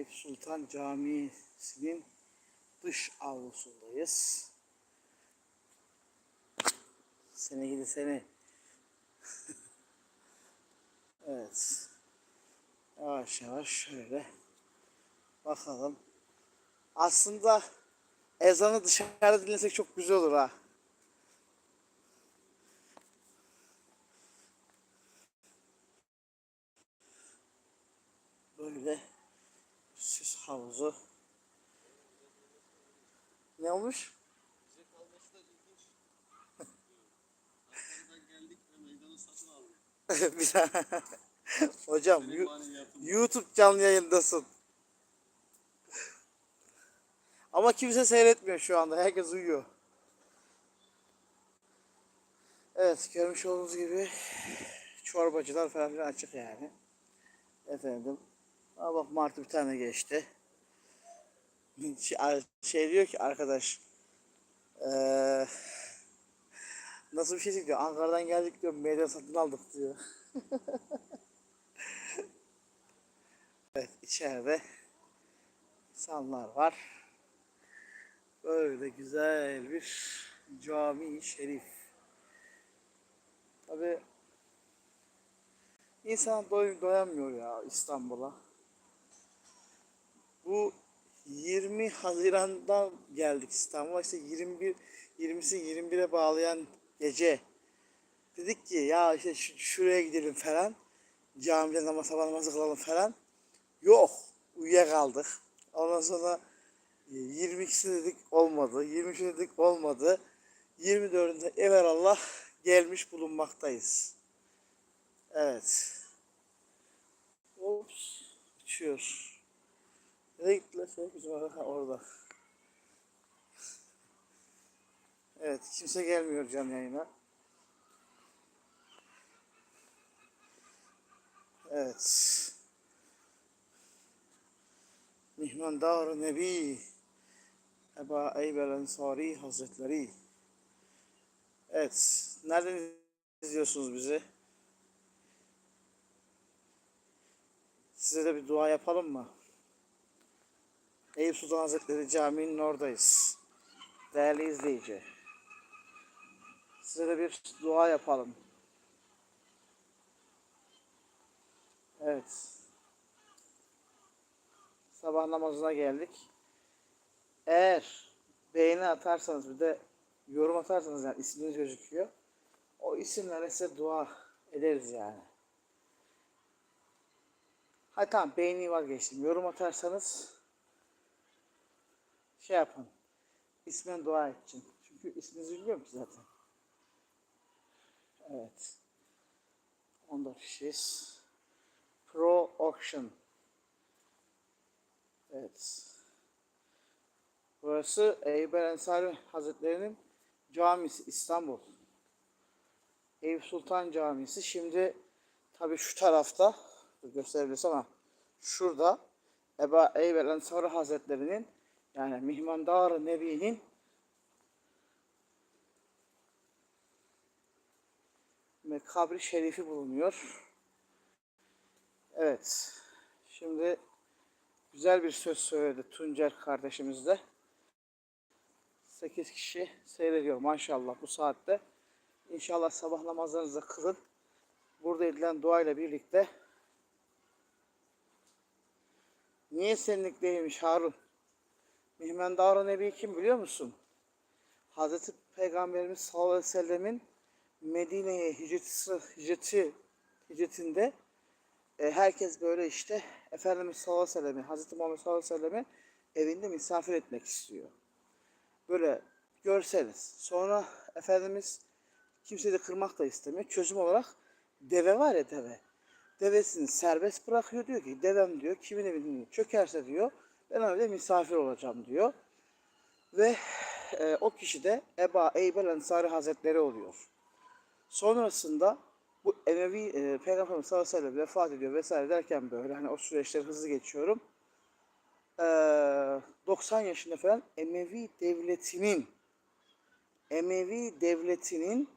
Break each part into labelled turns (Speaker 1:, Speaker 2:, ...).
Speaker 1: Eyüp Sultan Camii'sinin dış avlusundayız. Seni gidi seni. evet. Yavaş yavaş şöyle bakalım. Aslında ezanı dışarıda dinlesek çok güzel olur ha. Böyle süs havuzu. Ne olmuş?
Speaker 2: Bize kalması da ilginç. Ankara'dan geldik ve meydanı satın aldık.
Speaker 1: Bir daha. Hocam. YouTube canlı yayındasın. Ama kimse seyretmiyor şu anda. Herkes uyuyor. Evet görmüş olduğunuz gibi çorbacılar falan filan açık yani. Efendim. Aa bak Martı bir tane geçti. Şey- diyor ki arkadaş eee, nasıl bir şey diyor Ankara'dan geldik diyor meydan satın aldık diyor. Evet içeride insanlar var. Böyle güzel bir cami şerif. Tabi insan doy doyamıyor ya İstanbul'a. Bu 20 Haziran'dan geldik İstanbul'a. İşte 21 20'si 21'e bağlayan gece dedik ki ya işte şu- şuraya gidelim falan. Camide namaz sabah namazı kılalım falan. Yok. Uyuyakaldık. Ondan sonra e, 22'si dedik olmadı. 23'ü dedik olmadı. 24'ünde evelallah gelmiş bulunmaktayız. Evet. Ops. Uçuyor. Nereye gittiler? Şey, bizim ha, orada. Evet. Kimse gelmiyor canlı yayına. Evet. Mihmandar Nebi Eba Eybel Ensari Hazretleri. Evet. Nereden izliyorsunuz bizi? Size de bir dua yapalım mı? Eyüp Sultan Hazretleri Camii'nin oradayız. Değerli izleyici. Size de bir dua yapalım. Evet. Sabah namazına geldik. Eğer beğeni atarsanız bir de yorum atarsanız yani isminiz gözüküyor. O isimlere size dua ederiz yani. Hadi tamam beğeni vazgeçtim. Yorum atarsanız şey yapın. İsmen dua edeceğim. Çünkü isminizi bilmiyorum ki zaten. Evet. 14 kişiyiz. Pro Auction. Evet. Burası Eyüp Ensari Hazretleri'nin camisi İstanbul. Eyüp Sultan Camisi. Şimdi tabi şu tarafta gösterebilirsem ama şurada Eba Eyüp Ensari Hazretleri'nin yani Mihmandar Nebi'nin kabri şerifi bulunuyor. Evet. Şimdi güzel bir söz söyledi Tuncer kardeşimiz de. 8 kişi seyrediyor maşallah bu saatte. İnşallah sabah namazlarınızı kılın. Burada edilen dua ile birlikte Niye senlik değilmiş Harun? Mihmendar Nebi kim biliyor musun? Hazreti Peygamberimiz sallallahu aleyhi ve sellemin Medine'ye hicreti, hicreti, hicretinde e, herkes böyle işte Efendimiz sallallahu aleyhi ve sellem'i, Hazreti Muhammed sallallahu aleyhi ve sellem'i evinde misafir etmek istiyor. Böyle görseniz. Sonra Efendimiz kimseyi de kırmak da istemiyor. Çözüm olarak deve var ya deve. Devesini serbest bırakıyor diyor ki devem diyor kimin evinde çökerse diyor ben öyle misafir olacağım diyor. Ve e, o kişi de Eba Eybel Ensari Hazretleri oluyor. Sonrasında bu Emevi e, Peygamber sallallahu aleyhi ve sellem vefat ediyor vesaire derken böyle hani o süreçleri hızlı geçiyorum. E, 90 yaşında falan Emevi devletinin Emevi devletinin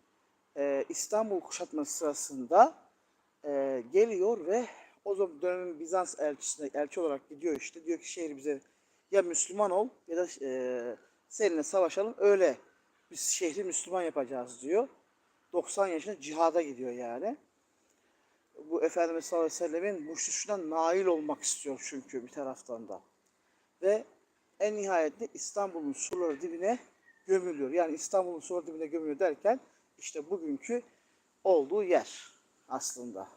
Speaker 1: e, İstanbul kuşatması sırasında e, geliyor ve O zaman dönemin Bizans elçisine elçi olarak gidiyor işte. Diyor ki şehri bize ya Müslüman ol ya da e, seninle savaşalım öyle biz şehri Müslüman yapacağız diyor. 90 yaşında cihada gidiyor yani. Bu Efendimiz sallallahu aleyhi ve sellemin muştuşuna nail olmak istiyor çünkü bir taraftan da. Ve en nihayetinde İstanbul'un surları dibine gömülüyor. Yani İstanbul'un surları dibine gömülüyor derken işte bugünkü olduğu yer aslında.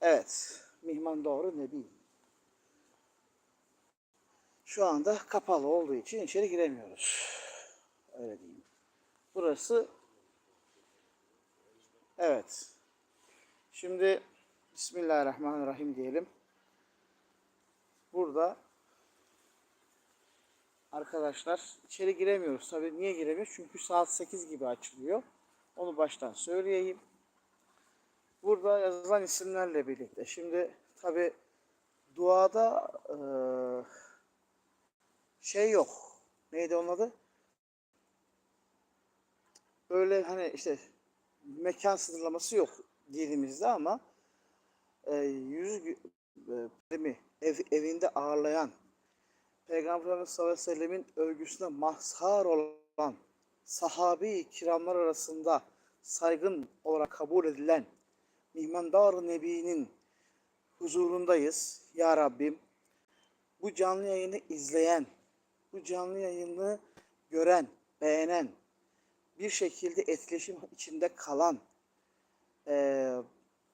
Speaker 1: Evet. Mihman Doğru Nebi. Şu anda kapalı olduğu için içeri giremiyoruz. Öyle diyeyim. Burası Evet. Şimdi Bismillahirrahmanirrahim diyelim. Burada arkadaşlar içeri giremiyoruz. Tabii niye giremiyoruz? Çünkü saat 8 gibi açılıyor. Onu baştan söyleyeyim. Burada yazılan isimlerle birlikte. Şimdi tabii duada eee, şey yok. Neydi onun adı? Böyle hani işte mekan sınırlaması yok dinimizde ama e, yüz e, ev, evinde ağırlayan Peygamberimiz sallallahu aleyhi ve sellemin övgüsüne mazhar olan sahabi kiramlar arasında saygın olarak kabul edilen Mihmandar Nebi'nin huzurundayız. Ya Rabbim bu canlı yayını izleyen, bu canlı yayını gören, beğenen, bir şekilde etkileşim içinde kalan eee,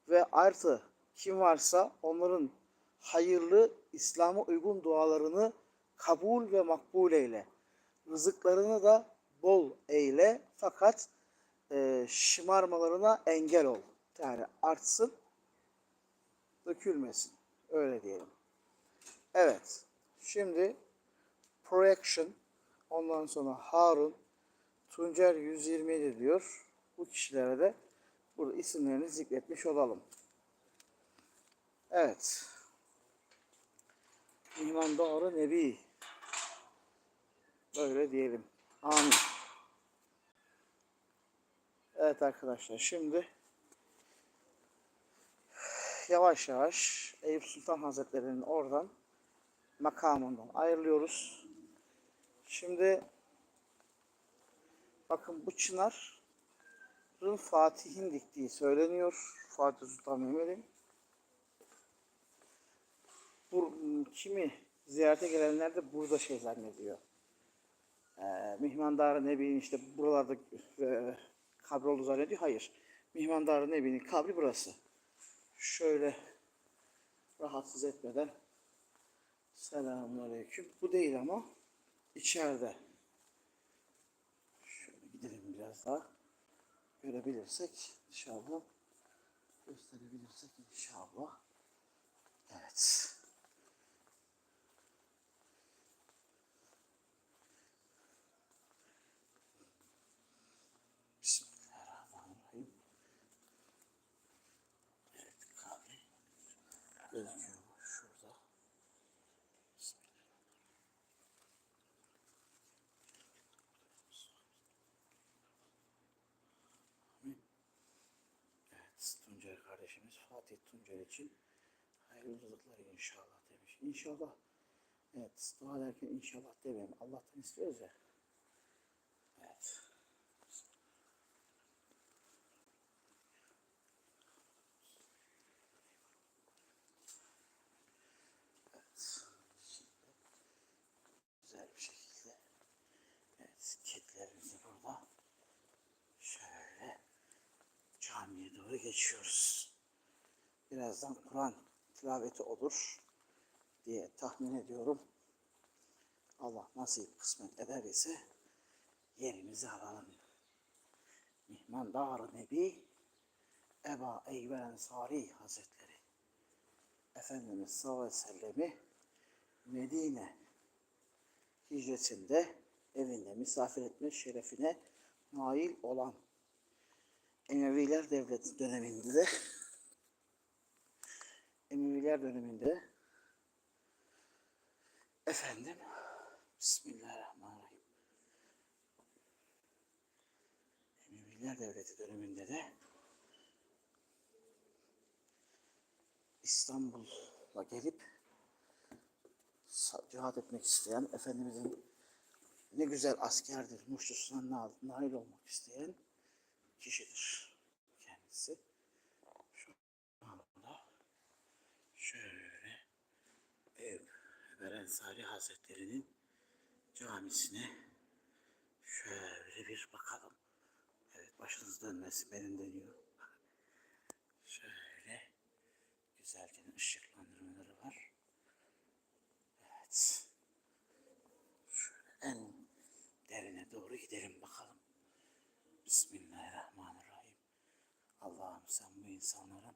Speaker 1: ve artı kim varsa onların hayırlı İslam'a uygun dualarını kabul ve makbul eyle. Rızıklarını da bol eyle fakat eee, şımarmalarına engel ol. Yani artsın, dökülmesin. Öyle diyelim. Evet. Şimdi projection ondan sonra Harun Tuncer 127 diyor. Bu kişilere de burada isimlerini zikretmiş olalım. Evet. İman doğru Nebi. Böyle diyelim. Amin. Evet arkadaşlar şimdi yavaş yavaş Eyüp Sultan Hazretleri'nin oradan makamından ayrılıyoruz. Şimdi bakın bu çınarın Fatih'in diktiği söyleniyor. Fatih Sultan Mehmet'in. Bu kimi ziyarete gelenler de burada şey zannediyor. Ee, Mihmandar Nebi'nin işte buralarda e, kabri olduğu zannediyor. Hayır. Mihmandar Nebi'nin kabri burası. Şöyle rahatsız etmeden Selamünaleyküm. Bu değil ama içeride. Şöyle gidelim biraz daha. Görebilirsek inşallah. Gösterebilirsek inşallah. Evet. Bismillahirrahmanirrahim. Evet, kahve gözüküyor mu? şurada. Evet, Tuncer kardeşimiz Fatih Tuncer için hayırlı rızıklar inşallah demiş. İnşallah. Evet, dua ederken inşallah demeyelim. Allah'tan istiyoruz ya. Evet kedilerimizi burada şöyle camiye doğru geçiyoruz. Birazdan Kur'an tilaveti olur diye tahmin ediyorum. Allah nasip kısmet eder ise yerimizi alalım. Mihman Dar Nebi Eba Eyyub Ensari Hazretleri Efendimiz sallallahu aleyhi ve sellemi Medine hicretinde evinde misafir etme şerefine nail olan Emeviler Devleti döneminde de Emeviler döneminde efendim Bismillahirrahmanirrahim Emeviler Devleti döneminde de İstanbul'a gelip cihad etmek isteyen, Efendimizin ne güzel askerdir, muştusuna na- nail olmak isteyen kişidir kendisi. Şu anda şöyle ev Veren Salih Hazretleri'nin camisine şöyle bir bakalım. Evet başınız dönmesin benim dönüyor. Şöyle güzelce ışıklandırmaları var. Evet. Şöyle en derine doğru gidelim bakalım. Bismillahirrahmanirrahim. Allah'ım sen bu insanların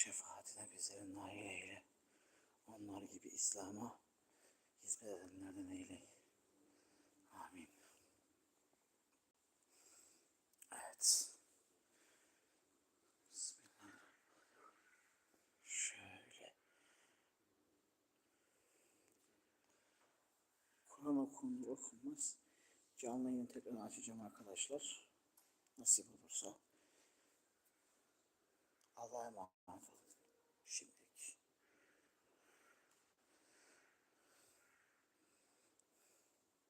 Speaker 1: şefaatine bizleri nail eyle. Onlar gibi İslam'a hizmet edenlerden eyle. Amin. Evet. Bismillah. Şöyle. Kur'an okunur okunmaz. Canlı yayın tekrar açacağım arkadaşlar. Nasip olursa. ざいます。